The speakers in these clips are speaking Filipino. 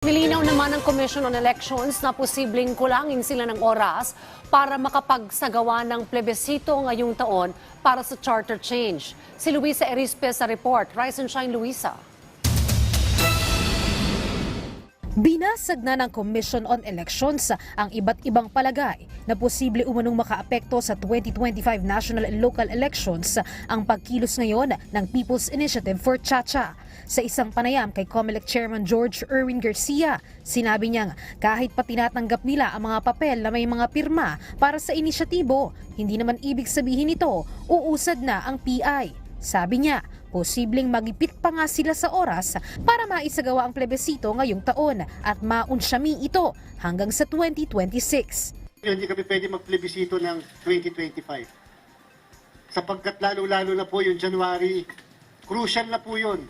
Nilinaw naman ng Commission on Elections na posibleng kulangin sila ng oras para makapagsagawa ng plebisito ngayong taon para sa charter change. Si Luisa Erispe sa report. Rise and shine, Luisa. Binasag na ng Commission on Elections ang iba't ibang palagay na posible umanong makaapekto sa 2025 national and local elections ang pagkilos ngayon ng People's Initiative for Chacha. Sa isang panayam kay COMELEC Chairman George Erwin Garcia, sinabi niyang kahit pa tinatanggap nila ang mga papel na may mga pirma para sa inisyatibo, hindi naman ibig sabihin nito uusad na ang PI. Sabi niya, posibleng magipit pa nga sila sa oras para maisagawa ang plebisito ngayong taon at maunsyami ito hanggang sa 2026. Hindi kami pwede magplebisito ng 2025. Sapagkat lalo-lalo na po yung January, crucial na po yun.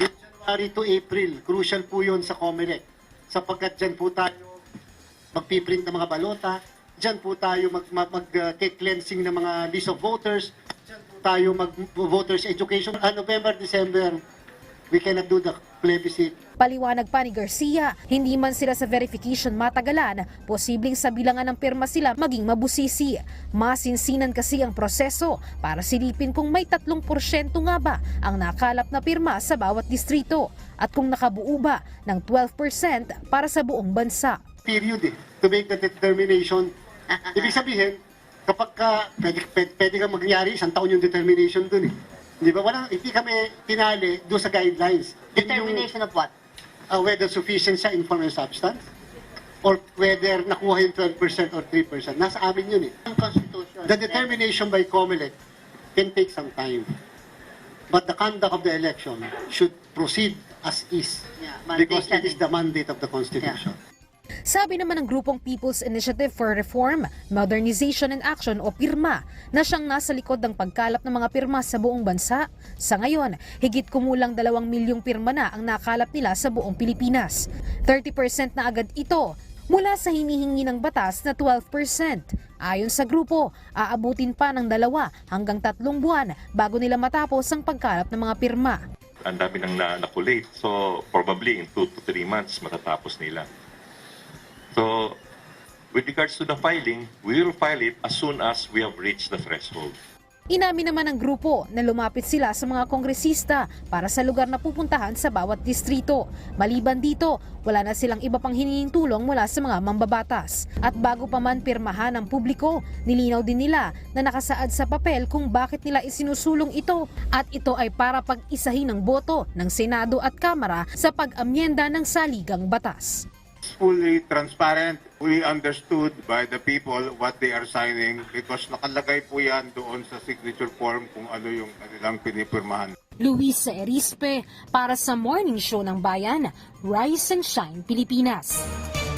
Yung January to April, crucial po yun sa Comelec. Sapagkat dyan po tayo magpiprint ng mga balota, dyan po tayo mag-cleansing ng mga list of voters, tayo mag-voters education. Ah, November, December, we cannot do the plebiscite. Paliwanag pa ni Garcia, hindi man sila sa verification matagalan, posibleng sa bilangan ng pirma sila maging mabusisi. Masinsinan kasi ang proseso para silipin kung may 3% nga ba ang nakalap na pirma sa bawat distrito at kung nakabuo ba ng 12% para sa buong bansa. period eh, to make the determination. Ibig sabihin, kapag ka, pwede, pwede, pwede kang magyari, isang taon yung determination dun eh. Di ba? Walang, hindi kami tinali doon sa guidelines. Yun yung, Determination of what? uh, whether sufficient sa informal substance or whether nakuha yung 12% or 3%. Nasa amin yun eh. Constitution. The determination by COMELEC can take some time. But the conduct of the election should proceed as is. Yeah, because it is the mandate of the Constitution. Sabi naman ng grupong People's Initiative for Reform, Modernization and Action o PIRMA na siyang nasa likod ng pagkalap ng mga pirma sa buong bansa. Sa ngayon, higit kumulang dalawang milyong pirma na ang nakalap nila sa buong Pilipinas. 30% na agad ito mula sa hinihingi ng batas na 12%. Ayon sa grupo, aabutin pa ng dalawa hanggang tatlong buwan bago nila matapos ang pagkalap ng mga pirma. ang dami nang na nakulate. So, probably in 2 to 3 months matatapos nila. So, with regards to the filing, we will file it as soon as we have reached the threshold. Inamin naman ng grupo na lumapit sila sa mga kongresista para sa lugar na pupuntahan sa bawat distrito. Maliban dito, wala na silang iba pang hinihing tulong mula sa mga mambabatas. At bago pa man pirmahan ng publiko, nilinaw din nila na nakasaad sa papel kung bakit nila isinusulong ito at ito ay para pag-isahin ng boto ng Senado at Kamara sa pag-amyenda ng saligang batas. Fully transparent. We understood by the people what they are signing because nakalagay po yan doon sa signature form kung ano yung kanilang pinipirmahan. Luisa Erispe para sa Morning Show ng Bayan, Rise and Shine Pilipinas.